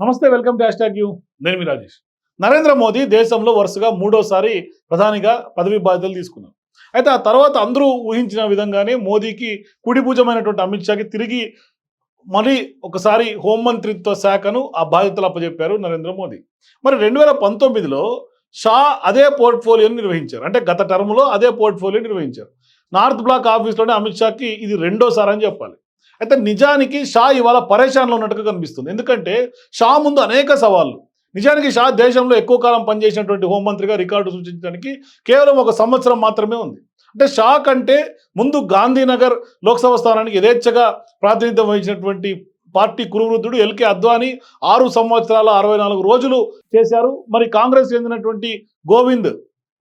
నమస్తే welcome to hash you. నేను మీ రాజేష్. నరేంద్ర మోదీ దేశంలో వరుసగా మూడోసారి ప్రధానిగా పదవి బాధ్యతలు తీసుకున్నారు. అయితే ఆ తర్వాత అందరూ ఊహించిన విధంగానే మోదీకి కుడి భుజమైనటువంటి అమిత్ షాకి తిరిగి మళ్ళీ ఒకసారి హోంమంత్రిత్వ శాఖను ఆ బాధ్యతలు అప్పచెప్పారు నరేంద్ర మోదీ. మరి రెండు వేల పంతొమ్మిదిలో షా అదే పోర్ట్ఫోలియోని నిర్వహించారు. అంటే గత టర్మ్లో అదే పోర్ట్ఫోలియో నిర్వహించారు. నార్త్ బ్లాక్ ఆఫీస్లోనే అమిత్ షాకి ఇది రెండోసారి అని చెప్పాలి. అయితే నిజానికి షా ఇవాళ పరేషాన్లో ఉన్నట్టుగా కనిపిస్తుంది. ఎందుకంటే షా ముందు అనేక సవాళ్ళు. నిజానికి షా దేశంలో ఎక్కువ కాలం పనిచేసినటువంటి హోంమంత్రిగా రికార్డు సూచించడానికి కేవలం ఒక సంవత్సరం మాత్రమే ఉంది. అంటే షా కంటే ముందు గాంధీనగర్ లోక్సభ స్థానానికి యథేచ్ఛగా ప్రాతినిధ్యం వహించినటువంటి పార్టీ కురువృద్ధుడు ఎల్కే అద్వానీ ఆరు సంవత్సరాల అరవై నాలుగు రోజులు చేశారు. మరి కాంగ్రెస్ చెందినటువంటి గోవింద్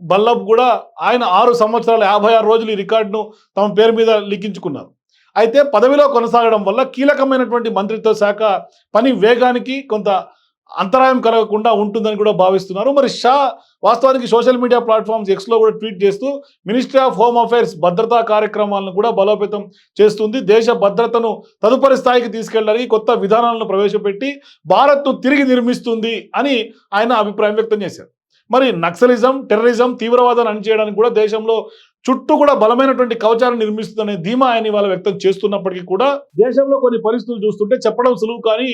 బల్లభ్ కూడా ఆయన ఆరు సంవత్సరాల యాభై ఆరు రోజులు ఈ రికార్డును తమ పేరు మీద లిఖించుకున్నారు. అయితే పదవిలో కొనసాగడం వల్ల కీలకమైనటువంటి మంత్రిత్వ శాఖ పని వేగానికి కొంత అంతరాయం కలగకుండా ఉంటుందని కూడా భావిస్తున్నారు. మరి షా వాస్తవానికి సోషల్ మీడియా ప్లాట్ఫామ్స్ ఎక్స్లో కూడా ట్వీట్ చేస్తూ మినిస్ట్రీ ఆఫ్ హోమ్ అఫైర్స్ భద్రతా కార్యక్రమాలను కూడా బలోపేతం చేస్తుంది. దేశ భద్రతను తదుపరి స్థాయికి తీసుకెళ్ళడానికి కొత్త విధానాలను ప్రవేశపెట్టి భారత్ను తిరిగి నిర్మిస్తుంది అని ఆయన అభిప్రాయం వ్యక్తం చేశారు. మరి నక్సలిజం టెర్రరిజం తీవ్రవాదాన్ని అణిచేయడానికి కూడా దేశంలో చుట్టూ కూడా బలమైనటువంటి కవచాన్ని నిర్మిస్తుందనే ధీమా ఆయన ఇవాళ వ్యక్తం చేస్తున్నప్పటికీ కూడా దేశంలో కొన్ని పరిస్థితులు చూస్తుంటే చెప్పడం సులువు కానీ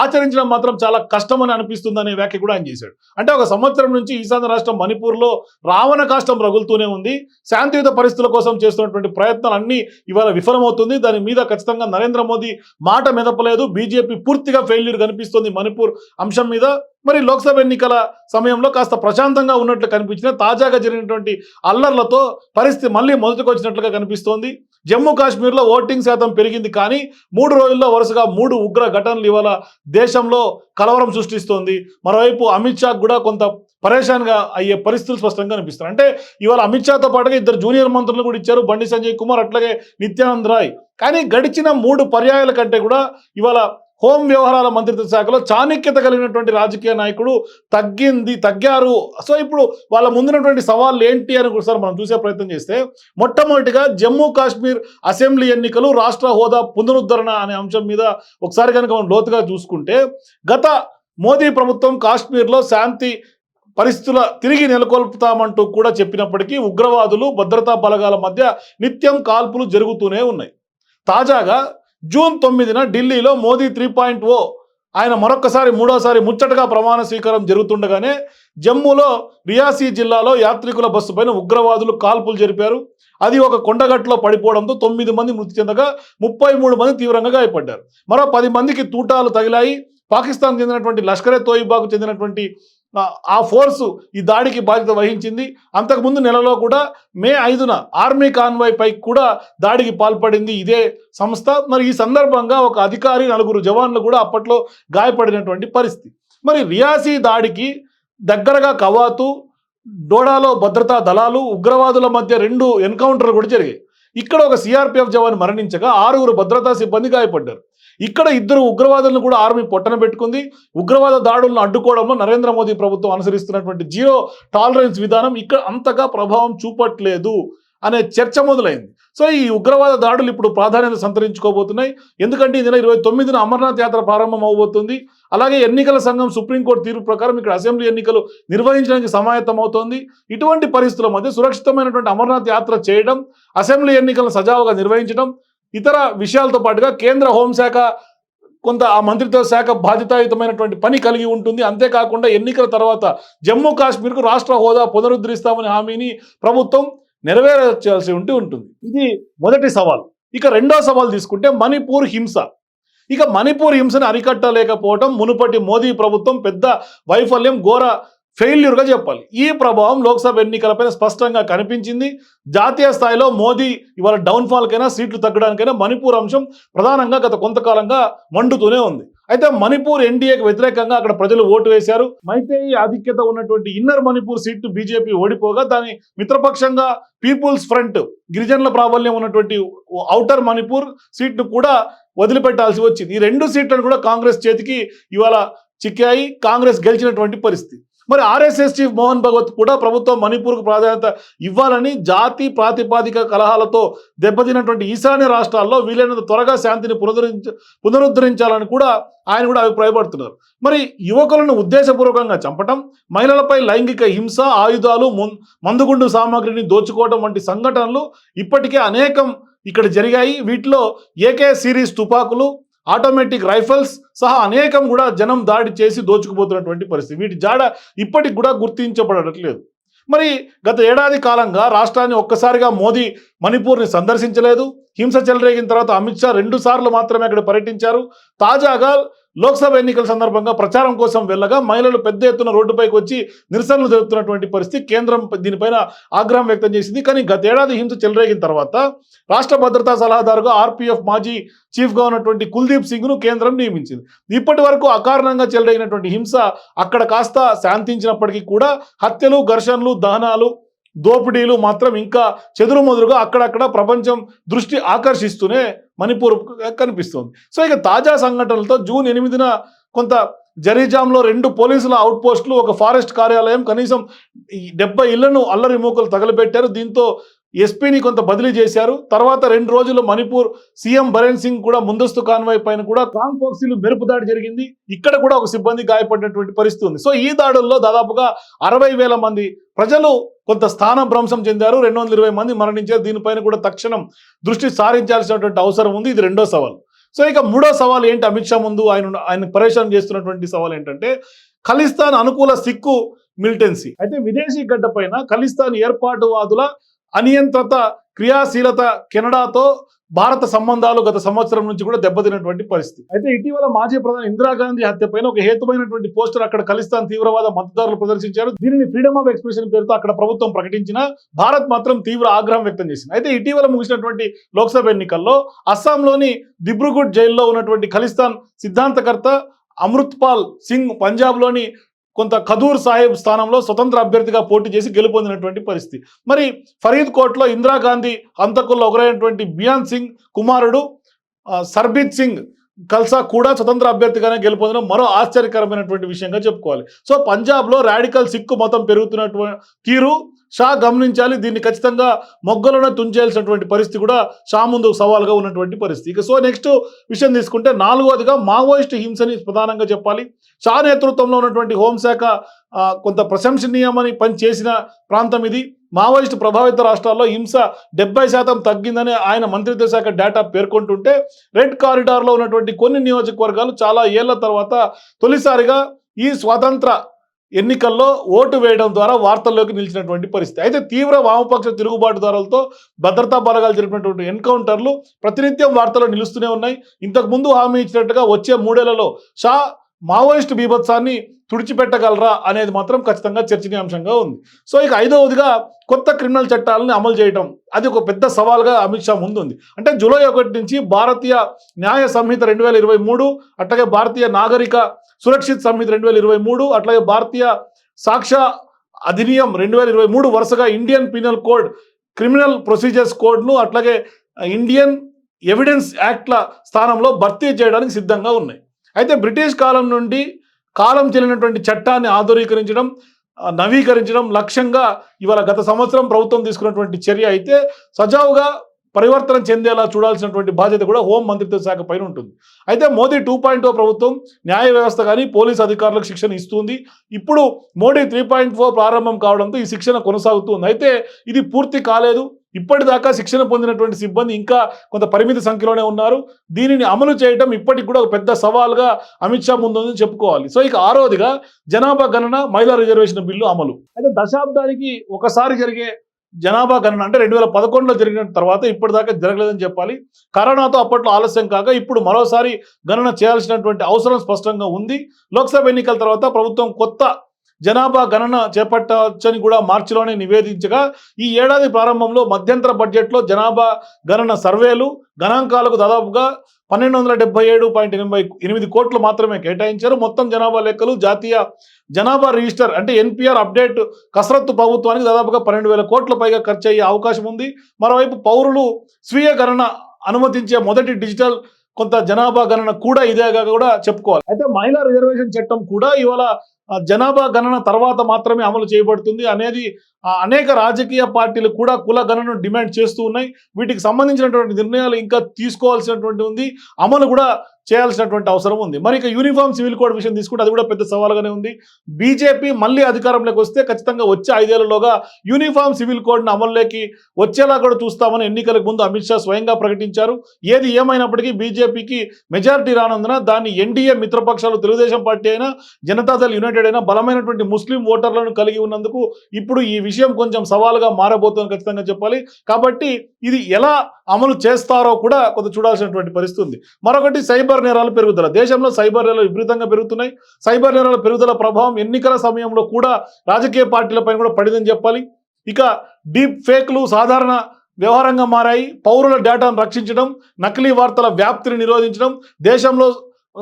ఆచరించడం మాత్రం చాలా కష్టమని అనిపిస్తుంది అనే వ్యాఖ్య కూడా ఆయన చేశాడు. అంటే ఒక సంవత్సరం నుంచి ఈశాన్య రాష్ట్రం మణిపూర్లో రావణ కాష్టం రగులుతూనే ఉంది. శాంతియుత పరిస్థితుల కోసం చేస్తున్నటువంటి ప్రయత్నాలన్నీ ఇవాళ విఫలమవుతుంది. దాని మీద ఖచ్చితంగా నరేంద్ర మోదీ మాట మెదపలేదు. బీజేపీ పూర్తిగా ఫెయిల్యూర్ కనిపిస్తుంది మణిపూర్ అంశం మీద. మరి లోక్సభ ఎన్నికల సమయంలో కాస్త ప్రశాంతంగా ఉన్నట్లు కనిపించిన తాజాగా జరిగినటువంటి అల్లర్లతో పరిస్థితి మళ్ళీ మొదటికి వచ్చినట్లుగా కనిపిస్తోంది. జమ్మూ కాశ్మీర్లో ఓటింగ్ శాతం పెరిగింది కానీ మూడు రోజుల్లో వరుసగా మూడు ఉగ్ర ఘటనలు ఇవాళ దేశంలో కలవరం సృష్టిస్తోంది. మరోవైపు అమిత్ షా కూడా కొంత పరేషాన్గా అయ్యే పరిస్థితులు స్పష్టంగా కనిపిస్తున్నాయి. అంటే ఇవాళ అమిత్ షాతో పాటుగా ఇద్దరు జూనియర్ మంత్రులు కూడా ఇచ్చారు బండి సంజయ్ కుమార్ అట్లాగే నిత్యానంద్ రాయ్. కానీ గడిచిన మూడు పర్యాయాల కంటే కూడా ఇవాళ హోం వ్యవహారాల మంత్రిత్వ శాఖలో చాణక్యత కలిగినటువంటి రాజకీయ నాయకుడు తగ్గింది తగ్గారు. సో ఇప్పుడు వాళ్ళ ముందున్నటువంటి సవాళ్ళు ఏంటి అని ఒకసారి మనం చూసే ప్రయత్నం చేస్తే మొట్టమొదటిగా జమ్మూ కాశ్మీర్ అసెంబ్లీ ఎన్నికలు రాష్ట్ర హోదా పునరుద్ధరణ అనే అంశం మీద ఒకసారి కనుక మనం లోతుగా చూసుకుంటే గత మోదీ ప్రభుత్వం కాశ్మీర్లో శాంతి పరిస్థితుల తిరిగి నెలకొల్పుతామంటూ కూడా చెప్పినప్పటికీ ఉగ్రవాదులు భద్రతా బలగాల మధ్య నిత్యం కాల్పులు జరుగుతూనే ఉన్నాయి. తాజాగా జూన్ తొమ్మిదిన ఢిల్లీలో మోదీ త్రీ పాయింట్ ఓ. ఆయన మరొకసారి మూడోసారి ముచ్చటగా ప్రమాణ స్వీకారం జరుగుతుండగానే జమ్మూలో రియాసీ జిల్లాలో యాత్రికుల బస్సు పైన ఉగ్రవాదులు కాల్పులు జరిపారు. అది ఒక కొండగట్టులో పడిపోవడంతో తొమ్మిది మంది మృతి చెందగా ముప్పై మూడు మంది తీవ్రంగా గాయపడ్డారు. మరో పది మందికి తూటాలు తగిలాయి. పాకిస్తాన్ చెందినటువంటి లష్కరే తోయిబాకు చెందినటువంటి ఆ, ఫోర్సు ఈ దాడికి బాధ్యత వహించింది. అంతకుముందు నెలలో కూడా మే ఐదున ఆర్మీ కాన్వాయ్ పై కూడా దాడికి పాల్పడింది ఇదే సంస్థ. మరి ఈ సందర్భంగా ఒక అధికారి నలుగురు జవాన్లు కూడా అప్పట్లో గాయపడినటువంటి పరిస్థితి. మరి రియాసీ దాడికి దగ్గరగా కవాతు డోడాలో భద్రతా దళాలు ఉగ్రవాదుల మధ్య రెండు ఎన్కౌంటర్లు కూడా జరిగాయి. ఇక్కడ ఒక సిఆర్పిఎఫ్ జవాన్ మరణించగా ఆరుగురు భద్రతా సిబ్బంది గాయపడ్డారు. ఇక్కడ ఇద్దరు ఉగ్రవాదులను కూడా ఆర్మీ పొట్టన పెట్టుకుంది. ఉగ్రవాద దాడులను అడ్డుకోవడంలో నరేంద్ర మోదీ ప్రభుత్వం అనుసరిస్తున్నటువంటి జీరో టాలరెన్స్ విధానం ఇక్కడ అంతగా ప్రభావం చూపట్లేదు అనే చర్చ మొదలైంది. సో ఈ ఉగ్రవాద దాడులు ఇప్పుడు ప్రాధాన్యత సంతరించుకోబోతున్నాయి. ఎందుకంటే ఈ నెల ఇరవై తొమ్మిదిన అమర్నాథ్ యాత్ర ప్రారంభం అవబోతుంది అలాగే ఎన్నికల సంఘం సుప్రీంకోర్టు తీర్పు ప్రకారం ఇక్కడ అసెంబ్లీ ఎన్నికలు నిర్వహించడానికి సమాయత్తం అవుతోంది ఇటువంటి పరిస్థితుల మధ్య సురక్షితమైనటువంటి అమర్నాథ్ యాత్ర చేయడం అసెంబ్లీ ఎన్నికలను సజావుగా నిర్వహించడం ఇతర విషయాలతో పాటుగా కేంద్ర హోంశాఖ కొంత ఆ మంత్రిత్వ శాఖ బాధ్యతాయుతమైనటువంటి పని కలిగి ఉంటుంది. అంతేకాకుండా ఎన్నికల తర్వాత జమ్మూ కాశ్మీర్కు రాష్ట్ర హోదా పునరుద్ధరిస్తామనే హామీని ప్రభుత్వం నెరవేర్చాల్సి ఉంటూ ఉంటుంది. ఇది మొదటి సవాల్. ఇక రెండో సవాల్ తీసుకుంటే మణిపూర్ హింస. ఇక మణిపూర్ హింసను అరికట్టలేకపోవడం మునుపటి మోదీ ప్రభుత్వం పెద్ద వైఫల్యం ఘోర ఫెయిల్యూర్గా చెప్పాలి. ఈ ప్రభావం లోక్సభ ఎన్నికలపైన స్పష్టంగా కనిపించింది. జాతీయ స్థాయిలో మోదీ ఇవాళ డౌన్ఫాల్కైనా సీట్లు తగ్గడానికైనా మణిపూర్ అంశం ప్రధానంగా గత కొంతకాలంగా మండుతూనే ఉంది. అయితే మణిపూర్ ఎన్డీఏకి వ్యతిరేకంగా అక్కడ ప్రజలు ఓటు వేశారు. మైతేయి ఆధిక్యత ఉన్నటువంటి ఇన్నర్ మణిపూర్ సీట్ బీజేపీ ఓడిపోగా దాని మిత్రపక్షంగా పీపుల్స్ ఫ్రంట్ గిరిజనుల ప్రాబల్యం ఉన్నటువంటి ఔటర్ మణిపూర్ సీట్ను కూడా వదిలిపెట్టాల్సి వచ్చింది. ఈ రెండు సీట్లను కూడా కాంగ్రెస్ చేతికి ఇవాళ చిక్కాయి కాంగ్రెస్ గెలిచినటువంటి పరిస్థితి. మరి ఆర్ఎస్ఎస్ చీఫ్ మోహన్ భగవత్ కూడా ప్రభుత్వం మణిపూర్కు ప్రాధాన్యత ఇవ్వాలని జాతి ప్రాతిపాదిక కలహాలతో దెబ్బతిన్నటువంటి ఈశాన్య రాష్ట్రాల్లో వీలైనంత త్వరగా శాంతిని పునరుద్ధరించ పునరుద్ధరించాలని కూడా ఆయన కూడా అభిప్రాయపడుతున్నారు. మరి యువకులను ఉద్దేశపూర్వకంగా చంపటం మహిళలపై లైంగిక హింస ఆయుధాలు మందుగుండు సామాగ్రిని దోచుకోవడం వంటి సంఘటనలు ఇప్పటికే అనేకం ఇక్కడ జరిగాయి. వీటిలో ఏకే సిరీస్ తుపాకులు ఆటోమేటిక్ రైఫల్స్ సహా అనేకం కూడా జనం దాడి చేసి దోచుకుపోతున్నటువంటి పరిస్థితి. వీటి జాడ ఇప్పటికి కూడా గుర్తించబడట్లేదు. మరి గత ఏడాది కాలంగా రాష్ట్రాన్ని ఒక్కసారిగా మోదీ మణిపూర్ని సందర్శించలేదు. హింస చెలరేగిన తర్వాత అమిత్ షా రెండు సార్లు మాత్రమే అక్కడ పర్యటించారు. తాజాగా లోక్సభ ఎన్నికల సందర్భంగా ప్రచారం కోసం వెళ్ళగా మహిళలు పెద్ద ఎత్తున రోడ్డుపైకి వచ్చి నిరసనలు జరుపుతున్నటువంటి పరిస్థితి కేంద్రం దీనిపైన ఆగ్రహం వ్యక్తం చేసింది. కానీ గతేడాది హింస చెలరేగిన తర్వాత రాష్ట్ర భద్రతా సలహాదారుగా ఆర్పీఎఫ్ మాజీ చీఫ్గా ఉన్నటువంటి కుల్దీప్ సింగ్ను కేంద్రం నియమించింది. ఇప్పటి వరకు అకారణంగా చెలరేగినటువంటి హింస అక్కడ కాస్త శాంతించినప్పటికీ కూడా హత్యలు ఘర్షణలు దహనాలు దోపిడీలు మాత్రం ఇంకా చెదురుమదురుగా అక్కడక్కడ ప్రపంచం దృష్టి ఆకర్షిస్తూనే మణిపూర్ కనిపిస్తోంది. సో ఇక తాజా సంఘటనలతో జూన్ ఎనిమిదిన కొంత జరీజాంలో రెండు పోలీసుల అవుట్ పోస్టులు ఒక ఫారెస్ట్ కార్యాలయం కనీసం డెబ్బై ఇళ్ళను అల్లరి మూకలు తగలబెట్టారు. దీంతో ఎస్పీని కొంత బదిలీ చేశారు. తర్వాత రెండు రోజులు మణిపూర్ సీఎం బరేన్ సింగ్ కూడా ముందస్తు కాన్వాయ్ పైన కూడా కాంగ్ ఫోక్సీలు మెరుపు దాడి జరిగింది. ఇక్కడ కూడా ఒక సిబ్బంది గాయపడినటువంటి పరిస్థితి ఉంది. సో ఈ దాడుల్లో దాదాపుగా అరవై వేల మంది ప్రజలు కొంత స్థాన భ్రంశం చెందారు. రెండు వందల ఇరవై మంది మరణించారు. దీనిపైన కూడా తక్షణం దృష్టి సారించాల్సినటువంటి అవసరం ఉంది. ఇది రెండో సవాల్. సో ఇక మూడో సవాల్ ఏంటి? అమిత్ షా ముందు ఆయన ఆయన పరేషాన్ చేస్తున్నటువంటి సవాల్ ఏంటంటే ఖలిస్తాన్ అనుకూల సిక్కు మిలిటెన్సీ. అయితే విదేశీ గడ్డ పైన ఖలిస్తాన్ ఏర్పాటువాదుల అనియంత్రిత క్రియాశీలత కెనడాతో భారత సంబంధాలు గత సంవత్సరం నుంచి కూడా దెబ్బతినటువంటి పరిస్థితి. అయితే ఇటీవల మాజీ ప్రధాని ఇందిరాగాంధీ హత్య పైన ఒక హేతుమైనటువంటి పోస్టర్ అక్కడ ఖలిస్తాన్ తీవ్రవాద మద్దతుదారులు ప్రదర్శించారు. దీనిని ఫ్రీడమ్ ఆఫ్ ఎక్స్ప్రెషన్ పేరుతో అక్కడ ప్రభుత్వం ప్రకటించిన భారత్ మాత్రం తీవ్ర ఆగ్రహం వ్యక్తం చేసింది. అయితే ఇటీవల ముగిసినటువంటి లోక్సభ ఎన్నికల్లో అస్సాంలోని దిబ్రుగఢ్ జైల్లో ఉన్నటువంటి ఖలిస్తాన్ సిద్ధాంతకర్త అమృత్పాల్ సింగ్ పంజాబ్లోని కొంత ఖదూర్ సాహెబ్ స్థానంలో స్వతంత్ర అభ్యర్థిగా పోటీ చేసి గెలుపొందినటువంటి పరిస్థితి. మరి ఫరీద్ కోట్లో ఇందిరాగాంధీ హంతకుల్లో ఒకరైనటువంటి బియాన్ సింగ్ కుమారుడు సర్బీత్ సింగ్ కల్సా కూడా స్వతంత్ర అభ్యర్థిగానే గెలుపొందడం మరో ఆశ్చర్యకరమైనటువంటి విషయంగా చెప్పుకోవాలి. సో పంజాబ్లో రాడికల్ సిక్కు మతం పెరుగుతున్నటువంటి తీరు షా గమనించాలి దీన్ని ఖచ్చితంగా మొగ్గలను తుంచేయాల్సినటువంటి పరిస్థితి కూడా షా ముందు సవాల్గా ఉన్నటువంటి పరిస్థితి. ఇక సో నెక్స్ట్ విషయం తీసుకుంటే నాలుగవదిగా మావోయిస్ట్ హింసని ప్రధానంగా చెప్పాలి. షా నేతృత్వంలో ఉన్నటువంటి హోంశాఖ కొంత ప్రశంసనీయమని పని చేసిన ప్రాంతం ఇది. మావోయిస్టు ప్రభావిత రాష్ట్రాల్లో హింస డెబ్బై శాతం తగ్గిందని ఆయన మంత్రిత్వ శాఖ డేటా పేర్కొంటుంటే రెడ్ కారిడార్లో ఉన్నటువంటి కొన్ని నియోజకవర్గాలు చాలా ఏళ్ళ తర్వాత తొలిసారిగా ఈ స్వాతంత్ర ఎన్నికల్లో ఓటు వేయడం ద్వారా వార్తల్లోకి నిలిచినటువంటి పరిస్థితి. అయితే తీవ్ర వామపక్ష తిరుగుబాటుదారులతో భద్రతా బలగాలు జరిపినటువంటి ఎన్కౌంటర్లు ప్రతినిత్యం వార్తల్లో నిలుస్తూనే ఉన్నాయి. ఇంతకు ముందు హామీ ఇచ్చినట్టుగా వచ్చే మూడేళ్ళలో షా మావోయిస్టు బీభత్సాన్ని తుడిచిపెట్టగలరా అనేది మాత్రం ఖచ్చితంగా చర్చనీయాంశంగా ఉంది. సో ఇక ఐదవదిగా కొత్త క్రిమినల్ చట్టాలను అమలు చేయడం అది ఒక పెద్ద సవాల్గా అమిత్ షా ముందుంది. అంటే జూలై ఒకటి నుంచి భారతీయ న్యాయ సంహిత రెండు వేల ఇరవై మూడు అట్లాగే భారతీయ నాగరిక సురక్షిత్ సంహిత రెండు వేల ఇరవై మూడు అట్లాగే భారతీయ సాక్ష్య అధినియం రెండు వేల ఇరవై మూడు వరుసగా Indian penal code criminal procedures కోడ్ను అట్లాగే ఇండియన్ ఎవిడెన్స్ యాక్ట్ల స్థానంలో భర్తీ చేయడానికి సిద్ధంగా ఉన్నాయి. అయితే బ్రిటిష్ కాలం నుండి కాలం చెల్లినటువంటి చట్టాన్ని ఆధునీకరించడం నవీకరించడం లక్ష్యంగా ఇవాళ గత సంవత్సరం ప్రభుత్వం తీసుకున్నటువంటి చర్య అయితే సజావుగా పరివర్తన చెందేలా చూడాల్సినటువంటి బాధ్యత కూడా హోం మంత్రిత్వ శాఖ పైన ఉంటుంది. అయితే మోదీ టూ పాయింట్ oh ప్రభుత్వం న్యాయ వ్యవస్థ కానీ పోలీస్ అధికారులకు శిక్షణ ఇస్తుంది. ఇప్పుడు మోడీ త్రీ పాయింట్ ఫోర్ ప్రారంభం కావడంతో ఈ శిక్షణ కొనసాగుతుంది. అయితే ఇది పూర్తి కాలేదు. ఇప్పటిదాకా శిక్షణ పొందినటువంటి సిబ్బంది ఇంకా కొంత పరిమిత సంఖ్యలోనే ఉన్నారు. దీనిని అమలు చేయడం ఇప్పటికి కూడా ఒక పెద్ద సవాల్గా అమిత్ షా ముందుందని చెప్పుకోవాలి. సో ఇక ఆరోదిగా జనాభా గణన మహిళా రిజర్వేషన్ బిల్లు అమలు. అయితే దశాబ్దానికి ఒకసారి జరిగే జనాభా గణన అంటే రెండు వేల పదకొండులో జరిగిన తర్వాత ఇప్పటిదాకా జరగలేదని చెప్పాలి. కరోనాతో అప్పట్లో ఆలస్యం కాగా ఇప్పుడు మరోసారి గణన చేయాల్సినటువంటి అవసరం స్పష్టంగా ఉంది. లోక్సభ ఎన్నికల తర్వాత ప్రభుత్వం కొత్త జనాభా గణన చేపట్టవచ్చని కూడా మార్చిలోనే నివేదించగా ఈ ఏడాది ప్రారంభంలో మధ్యంతర బడ్జెట్లో జనాభా గణన సర్వేలు గణాంకాలకు దాదాపుగా పన్నెండు వందల డెబ్బై ఏడు పాయింట్ ఎనభై ఎనిమిది కోట్లు మాత్రమే కేటాయించారు. మొత్తం జనాభా లెక్కలు జాతీయ జనాభా రిజిస్టర్ అంటే ఎన్పిఆర్ అప్డేట్ కసరత్తు ప్రభుత్వానికి దాదాపుగా పన్నెండు వేల కోట్ల పైగా ఖర్చు అయ్యే అవకాశం ఉంది. మరోవైపు పౌరులు స్వీయ గణన అనుమతించే మొదటి డిజిటల్ కొంత జనాభా గణన కూడా ఇదేగా కూడా చెప్పుకోవాలి. అయితే మహిళా రిజర్వేషన్ చట్టం కూడా ఇవాళ జనాభా గణన తర్వాత మాత్రమే అమలు చేయబడుతుంది. అనేది అనేక రాజకీయ పార్టీలు కూడా కుల గణనను డిమాండ్ చేస్తూ ఉన్నాయి. వీటికి సంబంధించినటువంటి నిర్ణయాలు ఇంకా తీసుకోవాల్సినటువంటి ఉంది. అమలు కూడా చేయాల్సినటువంటి అవసరం ఉంది. మరి ఇక యూనిఫామ్ సివిల్ కోడ్ విషయం తీసుకుంటే అది కూడా పెద్ద సవాలుగానే ఉంది. బీజేపీ మళ్ళీ అధికారంలోకి వస్తే ఖచ్చితంగా వచ్చే ఐదేళ్ళలోగా యూనిఫామ్ సివిల్ కోడ్ను అమల్లోకి వచ్చేలా కూడా చూస్తామని ఎన్నికలకు ముందు అమిత్ షా స్వయంగా ప్రకటించారు. ఏది ఏమైనప్పటికీ బీజేపీకి మెజారిటీ రానందున దాన్ని ఎన్డీఏ మిత్రపక్షాలు తెలుగుదేశం పార్టీ అయినా జనతాదళ్ యునైటెడ్ అయినా బలమైనటువంటి ముస్లిం ఓటర్లను కలిగి ఉన్నందుకు ఇప్పుడు ఈ విషయం కొంచెం సవాలుగా మారబోతుందని ఖచ్చితంగా చెప్పాలి. కాబట్టి ఇది ఎలా అమలు చేస్తారో కూడా కొంత చూడాల్సినటువంటి పరిస్థితి ఉంది. మరొకటి సైబర్ నేరాలు పెరుగుదల. దేశంలో సైబర్ నేరాలు విపరీతంగా పెరుగుతున్నాయి. సైబర్ నేరాల పెరుగుదల ప్రభావం ఎన్నికల సమయంలో కూడా రాజకీయ పార్టీలపై కూడా పడిందని చెప్పాలి. ఇక డీప్ ఫేక్లు సాధారణ వ్యవహారంగా మారాయి. పౌరుల డేటాను రక్షించడం నకిలీ వార్తల వ్యాప్తిని నిరోధించడం దేశంలో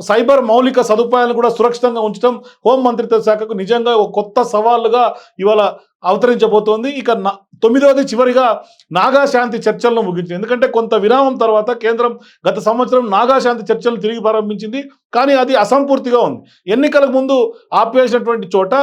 సైబర్ మౌలిక సదుపాయాలను కూడా సురక్షితంగా ఉంచడం హోం మంత్రిత్వ శాఖకు నిజంగా ఒక కొత్త సవాళ్ళుగా ఇవాళ అవతరించబోతోంది. ఇక నా- తొమ్మిదవది చివరిగా నాగాశాంతి చర్చలను ముగించింది. ఎందుకంటే కొంత విరామం తర్వాత కేంద్రం గత సంవత్సరం నాగాశాంతి చర్చలను తిరిగి ప్రారంభించింది. కానీ అది అసంపూర్తిగా ఉంది. ఎన్నికలకు ముందు ఆపేసినటువంటి చోట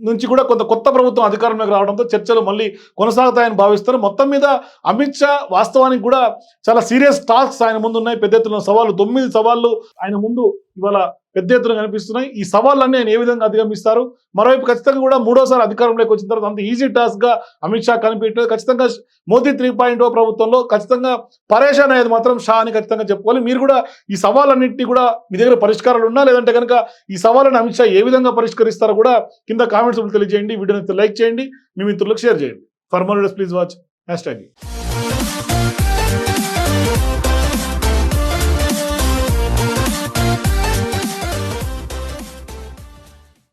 నుంచి కూడా కొంత కొత్త ప్రభుత్వం అధికారంలోకి రావడంతో చర్చలు మళ్ళీ కొనసాగుతాయని భావిస్తారు మొత్తం మీద అమిత్ షా వాస్తవానికి కూడా చాలా సీరియస్ టాస్క్స్ ఆయన ముందు ఉన్నాయి. పెద్ద ఎత్తున సవాళ్ళు తొమ్మిది సవాళ్ళు ఆయన ముందు ఇవాళ పెద్ద ఎత్తున కనిపిస్తున్నాయి. ఈ సవాళ్ళన్నీ ఆయన ఏ విధంగా అధిగమిస్తారు? మరోవైపు ఖచ్చితంగా కూడా మూడోసారి అధికారంలోకి వచ్చిన తర్వాత అంత ఈజీ టాస్క్గా అమిత్ షా కనిపించలేదు ఖచ్చితంగా మోదీ త్రీ పాయింట్ ఓ ప్రభుత్వంలో ఖచ్చితంగా పరేషాన్ అయ్యేది మాత్రం షా అని ఖచ్చితంగా చెప్పుకోవాలి. మీరు కూడా ఈ సవాళ్ళన్నింటినీ కూడా మీ దగ్గర పరిష్కారాలు ఉన్నా లేదంటే కనుక ఈ సవాళ్ళని అమిత్ షా ఏ విధంగా పరిష్కరిస్తారో కూడా కింద కామెంట్స్ తెలియజేయండి. వీడియోని లైక్ చేయండి. మీ మిత్రులకు షేర్ చేయండి. For more please watch. Hashtag